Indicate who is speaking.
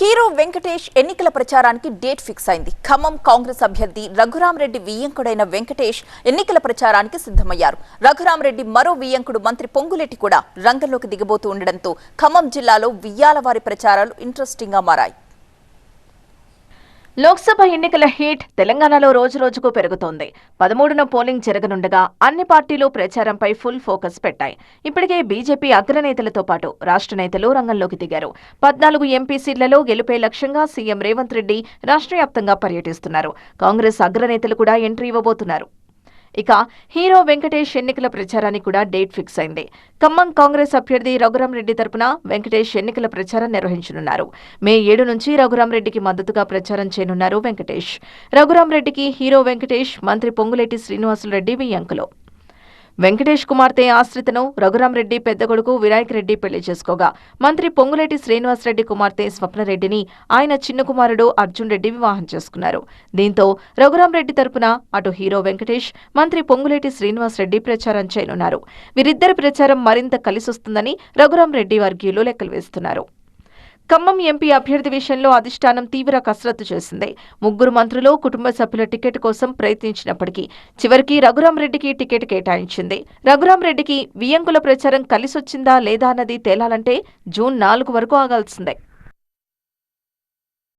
Speaker 1: Hero Venkatesh ఎన్నికల ప్రచారానికి date fix అయింది. ఖమ్మం కాంగ్రెస్ అభ్యర్థి రఘురామరెడ్డి వియ్యంకుడైన వెంకటేష్ ఎన్నికల ప్రచారానికి సిద్ధమయ్యారు. రఘురామరెడ్డి మరో వియ్యంకుడు మంత్రి పొంగులెట్టి కూడా రంగంలోకి దిగబోతూ ఉండడంతో ఖమ్మం జిల్లాలో వియ్యాల వారి ప్రచారాలు ఇంట్రెస్టింగ్గా మారాయి.
Speaker 2: లోక్సభ ఎన్నికల హీట్ తెలంగాణలో రోజురోజుకు పెరుగుతోంది. పదమూడున పోలింగ్ జరగనుండగా అన్ని పార్టీలు ప్రచారంపై ఫుల్ ఫోకస్ పెట్టాయి. ఇప్పటికే బీజేపీ అగ్రనేతలతో పాటు రాష్ట్ర నేతలు రంగంలోకి దిగారు. పద్నాలుగు ఎంపీ సీట్లలో గెలుపే లక్ష్యంగా సీఎం రేవంత్ రెడ్డి రాష్ట్ర వ్యాప్తంగా పర్యటిస్తున్నారు. కాంగ్రెస్ అగ్రనేతలు కూడా ఎంట్రీ ఇవ్వబోతున్నారు. ఇక హీరో వెంకటేష్ ఎన్నికల ప్రచారానికి కూడా డేట్ ఫిక్స్ అయింది. ఖమ్మం కాంగ్రెస్ అభ్యర్థి రఘురాం రెడ్డి తరపున వెంకటేష్ ఎన్నికల ప్రచారం నిర్వహించనున్నారు. మే ఏడు నుంచి రఘురాం రెడ్డికి మద్దతుగా ప్రచారం చేయనున్నారు వెంకటేష్. రఘురాం రెడ్డికి హీరో వెంకటేష్ మంత్రి పొంగులేటి శ్రీనివాసులు రెడ్డి వియ్యంకులు. వెంకటేష్ కుమార్తె ఆశ్రితను రఘురామరెడ్డి పెద్ద కొడుకు వినాయక్ రెడ్డి పెళ్ళి చేసుకోగా. మంత్రి పొంగులేటి శ్రీనివాసరెడ్డి కుమార్తె స్వప్నరెడ్డిని ఆయన చిన్న కుమారుడు అర్జున్ రెడ్డి వివాహం చేసుకున్నారు. దీంతో రఘురాం రెడ్డి తరపున అటు హీరో వెంకటేష్ మంత్రి పొంగులేటి శ్రీనివాసరెడ్డి ప్రచారం చేయనున్నారు. వీరిద్దరి ప్రచారం మరింత కలిసొస్తుందని రఘురామరెడ్డి వర్గీయులు లెక్కలు వేస్తున్నారు. ఖమ్మం ఎంపీ అభ్యర్థి విషయంలో అధిష్టానం తీవ్ర కసరత్తు చేసింది. ముగ్గురు మంత్రులు కుటుంబ సభ్యుల టికెట్ కోసం ప్రయత్నించినప్పటికీ చివరికి రఘురామరెడ్డికి టికెట్ కేటాయించింది. రఘురామరెడ్డికి వియ్యంకుల ప్రచారం కలిసొచ్చిందా లేదా అన్నది తేలాలంటే జూన్ నాలుగు వరకు ఆగాల్సిందే.